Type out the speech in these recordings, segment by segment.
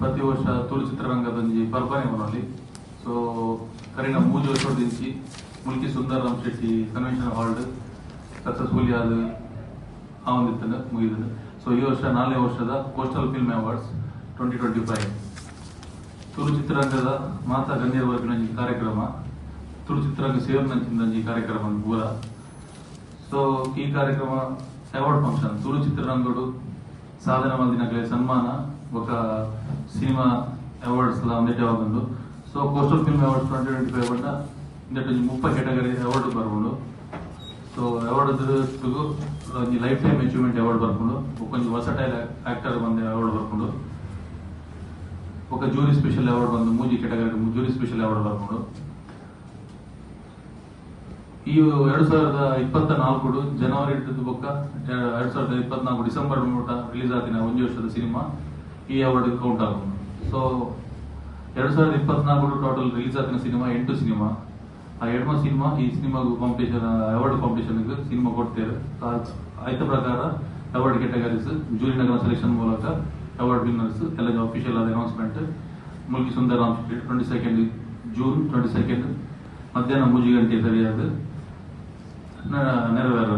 ಪ್ರತಿ ವರ್ಷ ತುಳು ಚಿತ್ರರಂಗದೊಂಜಿ ಪರ್ಬನೆ ಮನೋಲಿ ಸೊ ಕರಿನ ಮೂಜು ವರ್ಷದಿಂಚಿ Mulki Sundararam Shetty convention hall successful ಆದ ಆ ಒಂದಿತ್ತಂದ ಮುಗಿದ ಸೊ ಈ ವರ್ಷ ನಾಲ್ನೇ ವರ್ಷದ coastal film awards twenty twenty five Tulu ಚಿತ್ರರಂಗದ ಮಾತಾ ಗಣ್ಯರ ವರ್ಗಿನ ಈ ಕಾರ್ಯಕ್ರಮ ತುಳು ಚಿತ್ರರಂಗ ಸೇರಿನಂಚಿನ ಈ ಕಾರ್ಯಕ್ರಮ ಪೂರ ಸೊ ಈ ಕಾರ್ಯಕ್ರಮ ಅವಾರ್ಡ್ ಫಂಕ್ಷನ್ ತುಳು ಚಿತ್ರರಂಗಡು ಸಾಧನ ಮಾಡಿದ ಸನ್ಮಾನ ఒక ಸಿನಿಮಾ ಅವಾರ್ಡ್ಸ್ ಲ ಒಂದೇ ಒಂದು so coastal film awards twenty twenty five ಬಂದ ಇಂದಟ್ಟು ಮುಪ್ಪ ಕೆಟಗರಿ ಅವಾರ್ಡ್ ಬರ್ಬೋದು. ಸೊ ಅವಾರ್ಡ್ ಒಂಜಿ ಲೈಫ್ ಟೈಮ್ ಅಚೀವ್ಮೆಂಟ್ ಅವಾರ್ಡ್ ಬರ್ಕೊಂಡು ಕೊಂಚ ವರ್ಸಟೈಲ್ ಆಕ್ಟರ್ ಬಂದ ಅವಾರ್ಡ್ ಬರ್ಕೊಂಡು ఒక ಜೂರಿ ಸ್ಪೆಷಲ್ ಅವಾರ್ಡ್ ಬಂದು, ಮೂಜಿ ಕೆಟಗರಿ ಜೂರಿ ಸ್ಪೆಷಲ್ ಅವಾರ್ಡ್ ಬರ್ಕೊಂಡು. ಈ ಎರಡು ಸಾವಿರದ ಇಪ್ಪತ್ತ ನಾಲ್ಕು ಜನವರಿ ಬೊಕ್ಕ, ಎರಡ್ ಸಾವಿರದ ಇಪ್ಪತ್ನಾಲ್ಕು ಡಿಸೆಂಬರ್ ಮೂಟ ರಿಲೀಸ್ ಆದಿನ ಒಂದು ವರ್ಷದ ಸಿನಿಮಾ. ಈ ಅವಾರ್ಡ್ ಕೌಂಟ್ ಆಗುದು. ಸೊ ಎರಡ್ ಸಾವಿರದ ಇಪ್ಪತ್ನಾಲ್ಕು ಟೋಟಲ್ ರಿಲೀಸ್ ಆದ ಸಿನಿಮಾ ಎಂಟು ಸಿನಿಮಾ. ಆ ಎರಡು ಸಿನಿಮಾ ಈ cinema competition award competition cinema ಕೊಡ್ತೇವೆ. ಆಯ್ತ ಪ್ರಕಾರ ಅವಾರ್ಡ್ ಕೆಟಗರೀಸ್ ಜೂರಿ ನಗರ ಸೆಲೆಕ್ಷನ್ ಮೂಲಕ ಅವಾರ್ಡ್ ವಿನ್ನರ್ಸ್ ಎಲ್ಲ ಅಫಿಷಿಯಲ್ ಆದ announcement Mulki Sundararam twenty second June twenty second ಮಧ್ಯಾಹ್ನ ಮೂಜಿ ಗಂಟೆ ಸರಿಯಾದ ನೆರವೇರ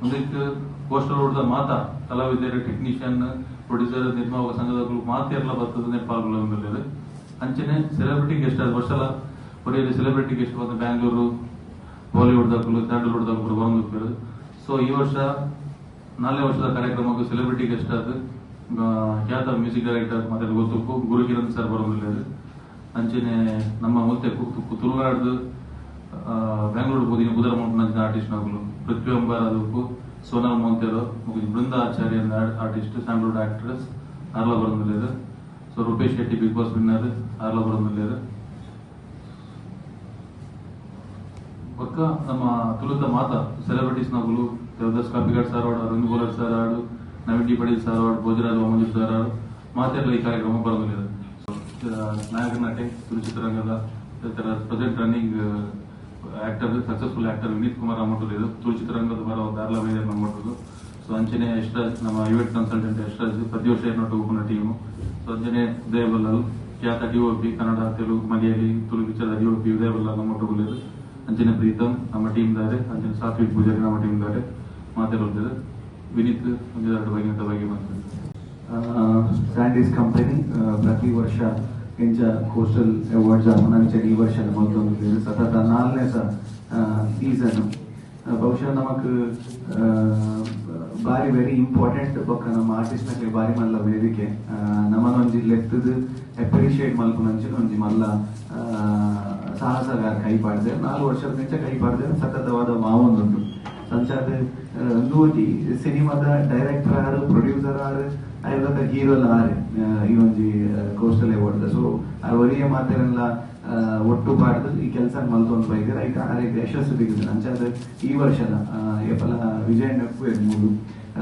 ಮುಂದಕ್ಕೆ ಪೋಸ್ಟರ್ ಹೊಡೆದ ಮಾತಾ. ಕಲಾವಿದರು ಟೆಕ್ನಿಷಿಯನ್ ಪ್ರೊಡ್ಯೂಸರ್ ನಿರ್ಮಾಪಕ ಸಂಘದಗಳು ಮಾತೆಲ್ಲ ಬರ್ತದೆ ಪಾಲ್ಗೊಳ್ಳೋದು ಅಂಚನೆ ಸೆಲೆಬ್ರಿಟಿ ಗೆಸ್ಟ್ ಆದ ವರ್ಷಲ ಕೊರಿಯಲ್ಲಿ ಸೆಲೆಬ್ರಿಟಿ ಗೆಸ್ಟ್ ಬಂದು ಬ್ಯಾಂಗ್ಳೂರು ಬಾಲಿವುಡ್ ದಾಖಲು ಸ್ಯಾಂಡಲ್ವುಡ್ ದಾಖಲು ಬಂದು ಸೊ ಈ ವರ್ಷ ನಾಲ್ನೇ ವರ್ಷದ ಕಾರ್ಯಕ್ರಮಕ್ಕೆ ಸೆಲೆಬ್ರಿಟಿ ಗೆಸ್ಟ್ ಆದ ಖ್ಯಾತ ಮ್ಯೂಸಿಕ್ ಡೈರೆಕ್ಟರ್ ಮತ್ತೆ ಗೊತ್ತು ಗುರು ಕಿರಣ್ ಸರ್ ಬರೋದಿಲ್ಲ ಅಂಚನೆ ನಮ್ಮ ಮುತ್ತೆ ತುಳುನಾಡ್ದು ಬೆಂಗಳೂರು ಹೋದಿನ ಬುಧರ ಮೌಂಟ್ ಆರ್ಟಿಸ್ಟ್ ನಾಗಲು ಪೃಥ್ವಿ ಅಂಬಾರ್ ಅದಕ್ಕೂ Sonal Monteiro Brinda Acharya artist Sandalwood actress ಆರ್ಲ ಬರೋದಿಲ್ಲ so, Rupesh Shetty big boss winner ಆರ್ಲ ಬರೋದಿಲ್ಲ ಪಕ್ಕ ನಮ್ಮ ತುಳುತ ಮಾತ ಸೆಲೆಬ್ರಿಟೀಸ್ ನಗಲು ದೇವದಾಸ್ ಕಾಪಿಗಾಡ್ ಸರ್ ಅರವಿಂದ್ ಗೋಲರ್ ಸರ್ ಆಡು Naveen D Padil sir Bhojaraj Manju sir ಮಾತೆಲ್ಲ ಈ ಕಾರ್ಯಕ್ರಮ ಬರೋದಿಲ್ಲ ನಾಯಕ ನಾಟಕ ತುಳು ಚಿತ್ರರಂಗದ present running actor successful actor Vineeth Kumar ಅಮ್ಮಟು Tulu ಚಿತ್ರರಂಗದ ಬರೋ ದಾರ್ಲ ಮೇಲೆ ನಮ್ಮಟ್ಟದು ಸೊ ಅಂಚನೆ ಯಶ್ರಾಜ್, ನಮ್ಮ ಇವೆಂಟ್ ಕನ್ಸಲ್ಟೆಂಟ್ ಯಶ್ರಾಜ್, ಪ್ರತಿ ವರ್ಷ ಏರ್ನೊಟ್ಟು ಹೋಗುವ ಟೀಮು ಸೊ ಅಂಚನೆ ಖ್ಯಾತ D O P Kannada, Telugu, Malayali, Tulu picture DOP P Ballal ನಮ್ಮಟ್ಟು ಗುಲೇರು ಅಂಚನೆ ಪ್ರೀತಮ್ ನಮ್ಮ ಟೀಮ್ ದಾರೆ. ಅಂಚನೆ ಸಾತ್ವಿಕ್ ಪೂಜಾರಿ ನಮ್ಮ ಟೀಮ್ ದಾರೆ. ಮಾತಾಡೋದಿದೆ ವಿನೀತ್ ಬಗ್ಗೆ ಬಗ್ಗೆ ಮಾಡ್ತಾರೆ ಸ್ಯಾಂಡೀಸ್ ಕಂಪನಿ ಪ್ರತಿ ವರ್ಷ ಇಂಚ ಕೋಸ್ಟಲ್ ಅವಾರ್ಡ್ಸ್ ಮನಂಚ ಈ ವರ್ಷ ಮತ್ತೊಂದು ಸತತ ನಾಲ್ನೇ ಸ ಸೀಸನ್ ಬಹುಶಃ ನಮಕ್ ಬಾರಿ ವೆರಿ ಇಂಪಾರ್ಟೆಂಟ್ ಬೊಕ್ಕ ನಮ್ಮ ಆರ್ಟಿಸ್ಟ್ ನಕ್ಲೆ ಬಾರಿ ಮಲ್ಲ ವೇದಿಕೆ ನಮ್ಮನೊಂಜಿ ಲೆತ್ತದ ಅಪ್ರಿಷಿಯೇಟ್ ಮಲ್ಪುನಂಚಿ ಒಂಜಿ ಮಲ್ಲ ಆ, ಸಾಹಸಗಾರ ಕೈ ಪಾಡ್ದೆ ನಾಲ್ಕು ವರ್ಷದ ನಿಂಚ ಕೈ ಪಾಡ್ದೆ ಸತತವಾದ ಮಾವೊಂದುಂಟು ಸಂಚಾದ ಒಂದೂಟಿ ಸಿನಿಮಾದ ಡೈರೆಕ್ಟರ್ ಆರು ಪ್ರೊಡ್ಯೂಸರ್ ಆರು ಐವತ್ತ ಹೀರೋ ಆರೆ ಆ, ಈ ಒಂಜಿ ಕೋಸ್ಟಲ್ ಅವಾರ್ಡ್ ಸೊ ಆ ಒರಿಯ ಮಾತೆಲ್ಲ ಒಟ್ಟು ಪಾಡ್ದು ಈ ಕೆಲಸ ಮಲ್ತೊಂದು ಬೈದ್ರೆ ಐತ ಆರೆಗ್ ಯಶಸ್ಸು ಬಿಗಿದೆ. ಅಂಚಾದ ಈ ವರ್ಷದ ಎಪ್ಪಲ ಏಪಲ ವಿಜಯ್ ನಕ್ಕು ಮೂರು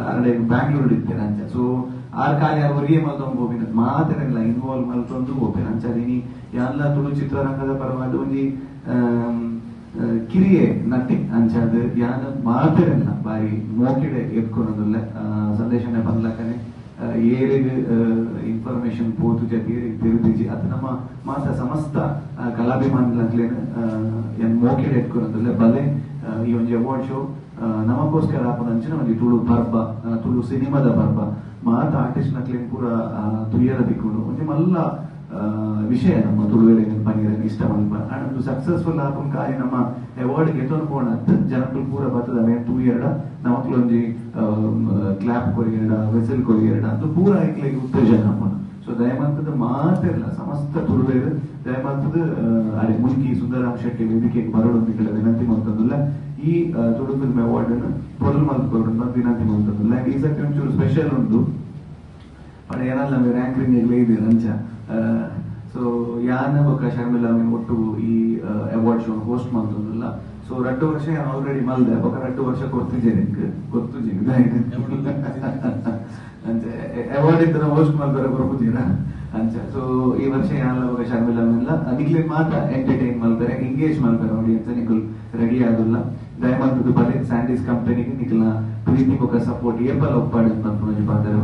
ಅರಡೆ ಬ್ಯಾಂಗ್ಳೂರ್ ಇರ್ತೇನೆ ಅಂಚ. ಸೊ ಆರ್ ಕಾಲಿ ಆ ಒರಿಯ ಮಲ್ತೊಂದು ಹೋಗಿನ ಮಾತೆಲ್ಲ ಇನ್ವಾಲ್ವ್ ಮಲ್ತೊಂದು ಹೋಗ್ತೇನೆ. ಅಂಚಾದಿನಿ ಎಲ್ಲ ತುಳು ಚಿತ್ರರಂಗದ ಪರವಾಗಿ ಒಂಜಿ ಕಿರಿಯೆ ನಟಿ ಅಂಚಾದ ಯಾನ ಮಾತೆಲ್ಲ ಬಾರಿ ಮೋಕಿಡೆ ಎತ್ಕೊಳೋದಿಲ್ಲ ಸಂದೇಶನೆ ಬಂದ್ಲಕ್ಕನೆ ಏರಿಗೆ ಇನ್ಫಾರ್ಮೇಶನ್ ಪೋತು ಜೊತೆ ತಿರುದಿಜಿ ಅದು ನಮ್ಮ ಮಾತ ಸಮಸ್ತ ಕಲಾಭಿಮಾನಿಗಳಾಗ್ಲೇನು ಮೋಕಿಡ್ ಮೋಕಿಡೆ ಬಲೆ ಈ ಒಂದು ಅವಾರ್ಡ್ ಶೋ ನಮಗೋಸ್ಕರ ಆಪದಂಚಿನ ಒಂದು ತುಳು ಬರ್ಬ ತುಳು ಸಿನಿಮಾದ ಬರ್ಬ ಮಾತ ಆರ್ಟಿಸ್ಟ್ ನಕ್ಲೇನ್ ಪೂರ ತುಯ್ಯರ ದಿಕ್ಕುಡು ಒಂಜಿ ಮಲ್ಲ ವಿಷಯ ನಮ್ಮ ತುಳುವೆಲೆ ಪಂಗಿರನ್ ಇಷ್ಟ ಮಲ್ಪ ಒಂದು ಸಕ್ಸಸ್ಫುಲ್ ಆಪನ್ ಕಾರ್ಯ ನಮ್ಮ ಅವಾರ್ಡ್ ಗೆತ್ತೊಂದು ಅಂತ ಜನಕ್ಕಳು ಪೂರ ಬರ್ತದವೆ ಟೂ ಎರಡ ನಮಕ್ಲು ಒಂಜಿ ಕ್ಲಾಪ್ ಕೊರಿಯರಡ ವೆಸಲ್ ಕೊರಿಯರಡ ಅಂತ ಪೂರ ಐಕ್ಲೆಗ್ ಉತ್ತೇಜನ ಅಪ್ಪನ ಸೊ ದಯಮಂತದ ಮಾತಿರಲ್ಲ ಸಮಸ್ತ ತುಳುವೇರು ದಯಮಂತದ ಅರೆ ಮುಲ್ಕಿ ಸುಂದರಾಮ್ ಶೆಟ್ಟಿ ವೇದಿಕೆಗೆ ಬರೋದು ಕಡೆ ವಿನಂತಿ ಮಾಡ್ತದಲ್ಲ ಈ ತುಳು ಫಿಲ್ಮ್ ಅವಾರ್ಡ್ ಅನ್ನು ಪೊದಲು ಮಾಡ್ಕೊಳ್ಳೋಣ ವಿನಂತಿ ಮಾಡ್ತದಲ್ಲ ಈ ಸಕ್ಕೆ ಒಂಚೂರು ಸ್ಪೆಷಲ್ ಉಂಟು ಅವಳು ಏನಲ್ಲ ನಮಗೆ ರ್ಯಾಂಕಿಂಗ್ ಇದೆ ರಂಜ ಸೊ ಯಾನ ಬೊಕ್ಕ ಶರ್ಮಿಲಾ ಒಟ್ಟು ಈ ಅವಾರ್ಡ್ ಶೋ ಹೋಸ್ಟ್ ಮಾಡ್ತದಲ್ಲ ಸೊ ರಟ್ಟು ವರ್ಷ ಆಲ್ರೆಡಿ ಮಲ್ದೆ ಬೊಕ್ಕ ರಟ್ಟು ವರ್ಷ ಕೊಡ್ತಿದ್ದೆ ನಿಮ್ಗೆ ಗೊತ್ತು ಜಿಂಗ್ ಅಂಚ ಅವಾರ್ಡ್ ಇದ್ರೆ ಹೋಸ್ಟ್ ಮಾಡ್ತಾರೆ ಬರ್ಬೋದೀರಾ ಅಂಚ ಸೊ ಈ ವರ್ಷ ಯಾನಲ್ಲ ಬೊಕ್ಕ ಶರ್ಮಿಲಾ ಮೀನ್ಲ ನಿಕ್ಲೆ ಮಾತ್ರ ಎಂಟರ್ಟೈನ್ ಮಾಡ್ತಾರೆ ಎಂಗೇಜ್ ಮಾಡ್ತಾರೆ ಅಂತ ನಿಕಲ್ ರೆಡಿ ಆಗುಲ್ಲ. ದಯಮಾಡ್ತದ್ದು ಬರೀ ಸ್ಯಾಂಡೀಸ್ ಕಂಪನಿಗೆ ನಿಖಲ್ನ ಪ್ರೀತಿ ಮುಖ ಸಪೋರ್ಟ್ ಏಪಲ್ ಒಪ್ಪಾಡಿ ಅಂತ ಪಾತ್ರ